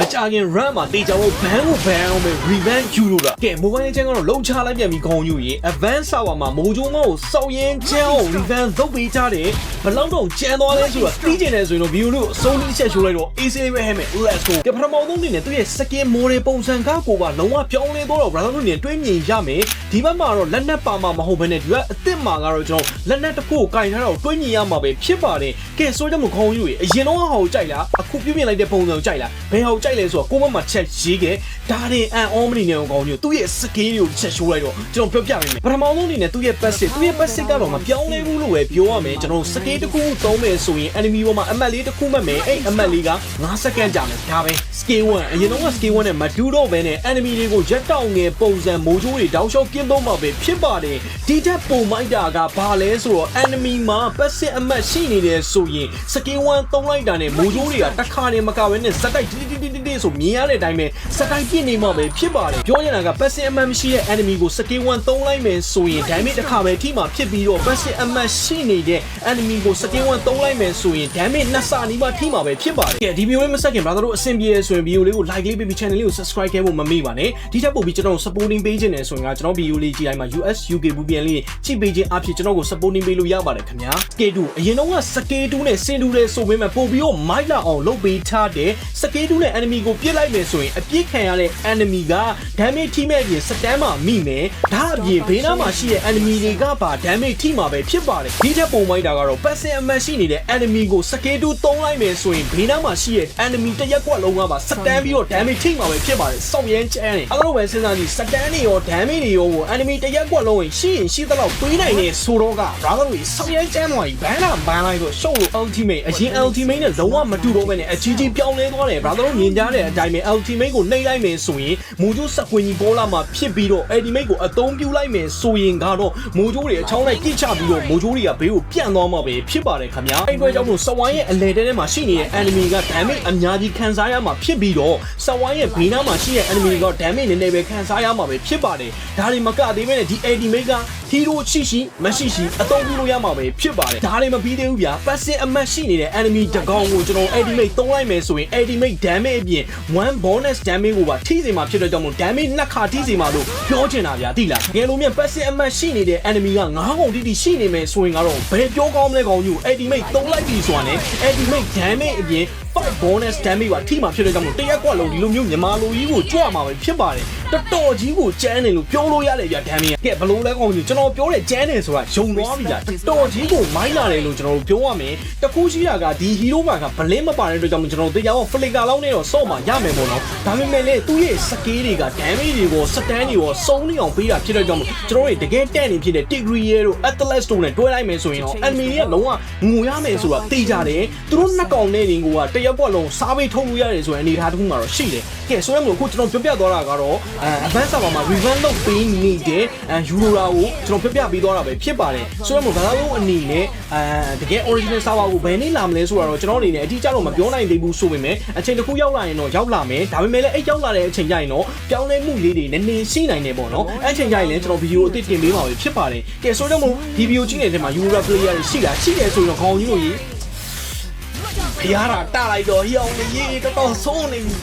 မကြခင် run မှာတေချာဖို့ဘန်းကိုဘန်းအောင်ပဲ revenge ယူလို့တာကဲ mobile legend ကတော့လုံချလိုက်ပြန်ပြီခေါင်းယူရင် advance server မှာမိုးကြိုးမောကိုစောက်ရင်ချမ်းအောင် revenge လုပ်ပေးကြတယ်ဘလောက်တော့ကျန်သွားလဲဆိုတော့တီးကျင်တယ်ဆိုရင်တော့ view လေးကိုအဆုံးလေးချက်ရှိုးလိုက်တော့ AC လေးပဲဟဲ့မယ် let's go ကဲပထမဆုံးအနေနဲ့သူ့ရဲ့ skin model ပုံစံကားကိုပါလုံးဝပြောင်းလဲတော့ brother တို့နေတွေးမြင်ရမယ်ဒီဘက်မှာတော့လက်နက်ပါမှာမဟုတ်ဘဲနဲ့ဒီကအစ်စ်မှာကတော့ကျွန်တော်လက်နက်တစ်ခုကိုကင်ထားတော့တွေးမြင်ရမှာပဲဖြစ်ပါတယ်ကဲဆိုကြမခေါင်းယူရင်အရင်တော့ဟာကိုကြိုက်လားအခုပြုပြင်လိုက်တဲ့ပုံစံကိုကြိုက်လားဘယ်ဟာကိုကြိုက်လဲဆိုတော့ကိုမမှာချက်ရေးခဲ့ဒါရင်အန်အောမနီနဲ့ကောင်းယူသူ့ရဲ့ skill တွေကိုချက်ရှိုးလိုက်တော့ကျွန်တော်ပြောပြပေးမယ်ပထမဆုံးအနေနဲ့သူ့ရဲ့ passive သူ့ရဲ့ passive ကတော့မပြောင်းလဲဘူးလို့ပဲပြောရမယ်ကျွန်တော် skill တစ်ခုသုံးမယ်ဆိုရင် enemy ပေါ်မှာအမှတ်လေးတစ်ခုမှတ်မယ်အဲ့အမှတ်လေးက9စက္ကန့်ကြာမယ်ဒါပဲ skill 1အရင်တော့ skill 1နဲ့မတူတော့ဘဲနဲ့ enemy တွေကိုရက်တောင်ငယ်ပုံစံမိုးချိုးတွေတောက်လျှောက်ကင်းသုံးမှာပဲဖြစ်ပါတယ်ဒီတက်ပုံမိုက်တာကဘာလဲဆိုတော့ enemy မှာ passive အမှတ်ရှိနေတယ်ဆိုရင် skill 1သုံးလိုက်တာနဲ့မိုးချိုးတွေကတစ်ခါတည်းမကဘဲနဲ့စက်တိုက်တိတိတိတိတိဆိုမြင်ရတဲ့အတိုင်းပဲစက်တိုက်ပြစ်နေမှာပဲဖြစ်ပါတယ်ပြောရတာက passive အမှတ်မရှိတဲ့ enemy ကို skill 1သုံးလိုက်မယ်ဆိုရင် damage တစ်ခါပဲထိမှာဖြစ်ပြီးတော့ passive အမှတ်ရှိနေတဲ့ enemy ကို skill 1သုံးလိုက်မယ်ဆိုရင် damage နှစ်ဆနီးပါးထိမှာပဲဖြစ်ပါတယ်ကဲဒီဗီဒီယိုလေးမဆက်ခင် brother တို့အဆင်ပြေရဆိုရင်ဗီဒီယိုလေးကို like လေးပေးပြီး channel လေးကို subscribe ခဲ့ဖို့မမေ့ပါနဲ့ဒီထက်ပိုပြီးကျွန်တော် supporting ပေးခြင်းနဲ့ဆိုရင်ကကျွန်တော်ဗီဒီယိုလေးကြည့်တိုင်းမှာ US UK ဘူးပြန်လေးကြည့်ပေးခြင်းအဖြစ်ကျွန်တော်ကို supporting ပေးလို့ရပါတယ်ခင်ဗျာ K2 အရင်တော့က K2 နဲ့စင်တူတယ်ဆိုပေမဲ့ပို့ပြီးတော့မိုက်လာအောင်လုပ်ပေးထားတယ် K2 နဲ့ enemy ကိုပြစ်လိုက်မယ်ဆိုရင်အပြစ်ခံရတဲ့ enemy က damage ထိမဲ့ပြင်စတန်းမှာမိမယ်ဒါအပြင်ဘေးနားမှာရှိတဲ့ enemy တွေကပါ damage ထိမှာပဲဖြစ်ပါတယ်ဒီထက်ပုံမိုက်တာကတော့ passive အမှတ်ရှိနေတဲ့ enemy ကို K2 သုံးလိုက်မယ်ဆိုရင်ဘေးနားမှာရှိတဲ့ enemy တစ်ရက်ကွက်လုံးကပါစတန်းပြီးတော့ damage ထိမှာပဲဖြစ်ပါတယ်စောက်ရမ်းချမ်းတယ်အဲ့လိုပဲစဉ်းစားကြည့်စတန်းတွေရော damage တွေရောကို enemy တစ်ရက်ကွက်လုံးဝင်ရှိရင်ရှိသလောက်တွေးနိုင်နေဆိုတော့က brother တွေစောက်ရမ်းချမ်းသွားပြီဘန်းတာဘန်းလိုက်တော့ရှုပ်လို့ ultimate အရင် ultimate နဲ့လုံးဝမတူတော့ဘဲနဲ့အကြီးကြီးပြောင်းလဲသွားတယ် brother တို့မြင်ကြတဲ့အတိုင်းပဲ ultimate ကိုနှိပ်လိုက်မယ်ဆိုရင်မူကျိုးစကွင်ကြီးပေါ်လာမှာဖြစ်ပြီးတော့ ultimate ကိုအသုံးပြုလိုက်မယ်ဆိုရင်ကတော့မူကျိုးတွေအချောင်းလိုက်ပြစ်ချပြီးတော့မူကျိုးတွေကဘေးကိုပြန့်သွားမှာပဲဖြစ်ပါတယ်ခင်ဗျာအဲ့အတွက်ကြောင့်မို့စဝိုင်းရဲ့အလဲတဲထဲမှာရှိနေတဲ့ enemy က damage အများကြီးခံစားရမှာဖြစ်ပြီးတော့စဝိုင်းရဲ့ဘေးနားမှာရှိတဲ့ enemy က damage နည်းနည်းပဲခံစားရမှာပဲဖြစ်ပါတယ်ဒါတွေမကသေးဘဲနဲ့ဒီ ultimate က hero ရှိရှိမရှိရှိအသုံးပြုလို့ရမှာပဲဖြစ်ပါတယ်ဒါတွေမပြီးသေးဘူးဗျာ passive အမှတ်ရှိနေတဲ့ enemy တကောင်ကိုကျွန်တော် ultimate သုံးလိုက်မယ်ဆိုရင် ultimate damage အပြင် one bonus damage ကိုပါထိစေမှာဖြစ်တဲ့ကြောင့်မို့ damage နှစ်ခါထိစေမှာလို့ပြောချင်တာဗျာသိလားငယ်လိုမြတ် passive အမှတ်ရှိနေတဲ့ enemy က9ကုန်တိတိရှိနေမယ်ဆိုရင်ကတော့ဘယ်ပြောကောင်းမလဲကောင်ယူ ultimate သုံးလိုက်ပြီဆိုတာနဲ့ ultimate damage အပြင် fight bonus damage ပါထိမှာဖြစ်တဲ့ကြောင့်မို့တရက်ကွက်လုံးဒီလိုမျိုးမြန်မာလိုကြီးကိုကြွမှာပဲဖြစ်ပါတယ်တော်တော်ကြီးကိုကျန်းတယ်လို့ပြောလို့ရတယ်ဗျာ damage ကဲဘလို့လဲကောင်ယူကျွန်တော်ပြောတဲ့ကျန်းတယ်ဆိုတာယုံသွားပြီဗျာတော်တော်ကြီးကိုမိုင်းလာတယ်လို့ကျွန်တော်တို့ပြောရမယ်တခုရှိတာကဒီ hero မှာကဘလင်းမပါတဲ့အတွက်ကြောင့်မို့ကျွန်တော်တို့တရားအောင် flicker လောက်နဲ့တော့စော့မှာရမယ်ပေါ့နော်ဒါပေမဲ့လည်းသူ့ရဲ့ skill တွေက damage တွေကို stand တွေကိုစုံနေအောင်ပေးတာဖြစ်တဲ့ကြောင့်မို့ကျွန်တော်တို့တကယ်တက်နေဖြစ်တဲ့ degree ရဲ့တို့ atlas တို့နဲ့တွဲလိုက်မယ်ဆိုရင်တော့ enemy တွေကလုံးဝငိုရမယ်ဆိုတာသိကြတယ်သူတို့နှစ်ကောင်နဲ့နေကိုကတရက်ပွက်လုံးစားပေးထုတ်လို့ရတယ်ဆိုရင်အနေထားတစ်ခုမှတော့ရှိတယ်ကဲဆိုရမလို့အခုကျွန်တော်ပြောပြသွားတာကတော့အဲ advanced server မှာ revamp လုပ်ပေးနေတဲ့အဲ euro ရာကိုကျွန်တော်ပြောပြပေးသွားတာပဲဖြစ်ပါတယ်ဆိုရမလို့ဘာသာလုံးအနေနဲ့အဲတကယ် original server ကိုဘယ်နေ့လာမလဲဆိုတော့ကျွန်တော်အနေနဲ့အတိအကျတော့မပြောနိုင်သေးဘူးဆိုပေမဲ့အချိန်တစ်ခုရောက်လာရင်တော့ရောက်လာမယ်ဒါပေမဲ့လည်းအဲ့ရောက်လာတဲ့အချိန်ကျရင်တော့ပြောင်းလဲမှုလေးတွေနည်းနည်းရှိနိုင်တယ်ပေါ့နော်အဲ့အချိန်ကျရင်လည်းကျွန်တော်ဗီဒီယိုအသစ်တင်ပေးမှာပဲဖြစ်ပါတယ်ကဲဆိုတော့မို့ဒီဗီဒီယိုကြည့်နေတဲ့မှာ euro player တွေရှိလားရှိတယ်ဆိုရင်တော့ခေါင်းကြီးတို့ကြီးဖျားတာတလိုက်တော့ဟိအောင်လေးတော်တော်ဆုံးနေပြီ